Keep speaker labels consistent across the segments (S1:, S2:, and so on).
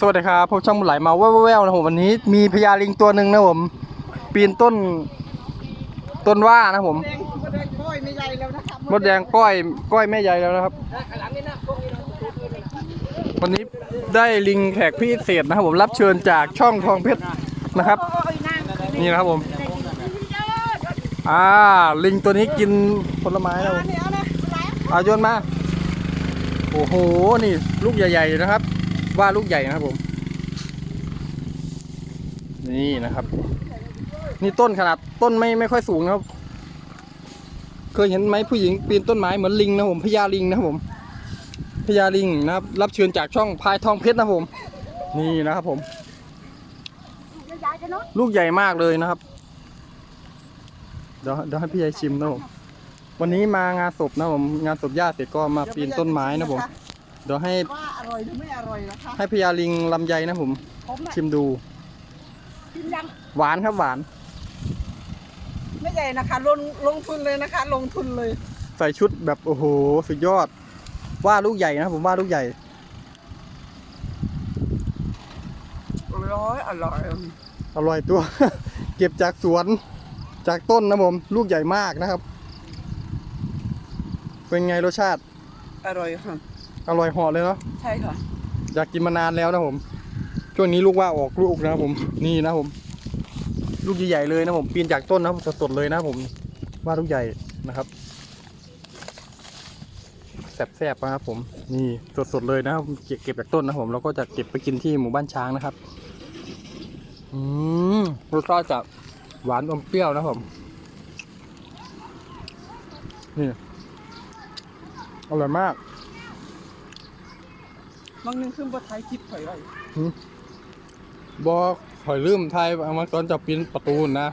S1: สวัสดีครับผมช่างบุญไหลมาแว่วๆนะผมวันนี้มีพญาลิงตัวหนึ่งนะผม ปีนต้น ต้นว่านะผม
S2: แดงมดแดงก้อยไม่ใหญ่แล้วนะครับ
S1: มดแดงก้อยก้อยแม่ใหญ่แล้วนะครับ
S2: หลังนี่นะพวกนี้นะ
S1: วันนี้ได้ลิงแขกพิเศษนะครับผมรับเชิญจากช่องทองเพชรนะครับ
S2: โอ้ยนาง
S1: นี่นะครับผม อ่าลิงตัวนี้กินผลไม้นะผม
S2: อันนี้เอานะไหน
S1: เอาโยนมา โอ้โหนี่ลูกใหญ่ ๆ นะครับ ว่าลูกใหญ่นะครับผม นี่นะครับ นี่ต้นขนาดต้นไม่ไม่ค่อยสูงนะครับ เคยเห็นไหมผู้หญิงปีนต้นไม้เหมือนลิงนะผมพญาลิงนะครับผมพญาลิงนะครับ รับเชิญจากช่องพายทองเพชรนะผม นี่นะครับผม ลูกใหญ่มากเลยนะครับเดี๋ยวเดี๋ยวให้พี่ยายชิมนะผมวันนี้มางานศพนะผมงานศพญาติเสร็จก็มาปีนต้นไม้นะผมเดี๋ยวให้
S2: ร่อยหรือไม่อร่อยนะคะ
S1: ให้พญาลิงลำไยนะผม
S2: ผมน่ะ
S1: ชิมดู
S2: กินยัง
S1: หวานครับหวาน
S2: ไม่ใหญ่นะคะ ลงลงทุนเลยนะคะ ลงทุนเลย
S1: ใส่ชุดแบบโอ้โห สุดยอด ว่าลูกใหญ่นะผมว่าลูกใหญ่
S2: ร้อยอร่อย
S1: อร่อยตัว เก็บจากสวนจากต้นนะผม ลูกใหญ่มากนะครับ เป็นไงรสชาติ
S2: อร่อยค่ะ
S1: อร่อยเหอเลยเนาะ
S2: ใช่ค่ะ
S1: อยากกินมานานแล้วนะผม ช่วงนี้ลูกว่าออกลูกนะครับผมนี่นะผม ลูกใหญ่ๆเลยนะผมปีนจากต้นนะผมสดๆเลยนะผมว่าลูกใหญ่นะครับแสบๆนะครับผมนี่สดๆเลยนะครับเก็บเก็บจากต้นนะครับผมแล้วก็จะเก็บไปกินที่หมู่บ้านช้างนะครับอืมรสชาติจะหวานอมเปรี้ยวนะครับผมนี่อร่อยมาก
S2: บางนึงขึ้นบนไทยคลิปถอยไว้
S1: บอกหอยลืมไทยเอามาตอนจะปีนประตูนะ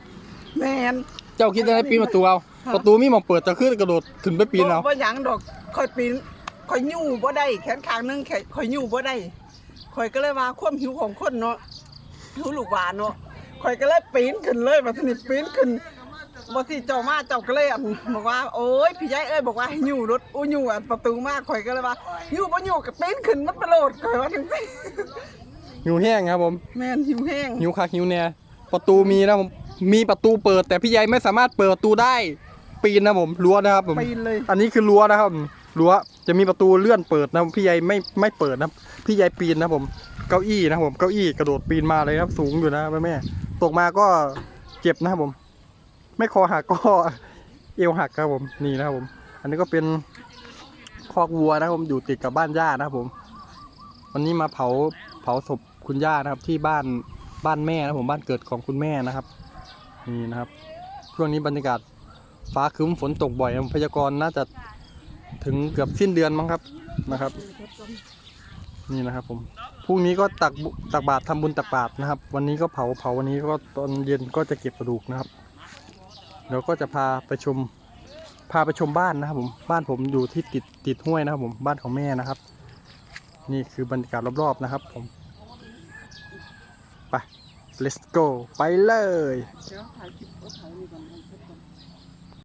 S2: แมน
S1: เจ้าคิดจะได้ปีนประตูเอา
S2: ฮะ
S1: ประตูมีหมองเปิดจะขึ้นกระโดดขึ้นไปปีนเอา
S2: บ่หยังดอกคอยปีนคอยยู่บ่ได้แขนข้างหนึงแขนคอยยู่บ่ได้คอยก็เลยว่าความหิวของคนเนาะหิวลูกหวานเนาะคอยก็เลยปีนขึ้นเลยบัดนี้ปีนขึ้น บ่สิเจ้ามาเจ้าก็เลยอันบอกว่าโอ้ยพี่ใหญ่เอ้ยบอกว่าให้ยู่รถอู้ยู่อันประตูมาคอยก็เลยว่ายู่บ่ยู่ก็ปีนขึ้นมันประโลดคอยว่าจังซี่
S1: หิวแห้งครับผม
S2: แม่นหิวแห้ง
S1: หิวคักหิวแน่ประตูมีนะผมมีประตูเปิด แต่พี่ใหญ่ไม่สามารถเปิดประตูได้ ปีนนะผมรั้วนะครับผม
S2: ปีนเลย
S1: อันนี้คือรั้วนะครับรั้วจะมีประตูเลื่อนเปิดนะพี่ใหญ่ไม่ไม่เปิดนะพี่ใหญ่ปีนนะผมเก้าอี้นะครับผมเก้าอี้กระโดดปีนมาเลยนะครับสูงอยู่นะแม่แม่ตกมาก็เจ็บนะครับผม ไม่คอหักก็เอวหักครับผมนี่นะครับผม อันนี้ก็เป็นคอกวัวนะครับผมอยู่ติดกับบ้านย่านะครับผม วันนี้มาเผาเผาศพคุณย่านะครับ ที่บ้านบ้านแม่นะผมบ้านเกิดของคุณแม่นะครับนี่นะครับช่วงนี้บรรยากาศฟ้าครึ้มฝนตกบ่อยพยากรณ์น่าจะถึงเกือบสิ้นเดือนมั้งครับนะครับ นี่นะครับผมพรุ่งนี้ก็ตักตักบาตรทำบุญตักบาตรนะครับ วันนี้ก็เผาเผาวันนี้ก็ตอนเย็นก็จะเก็บกระดูกนะครับ เดี๋ยวก็จะพาไปชมพาไปชมบ้านนะครับผมบ้านผมอยู่ที่ติดติดห้วยนะครับผมบ้านของแม่นะครับ นี่คือบรรยากาศรอบๆนะครับผมไป let's go ไปเลย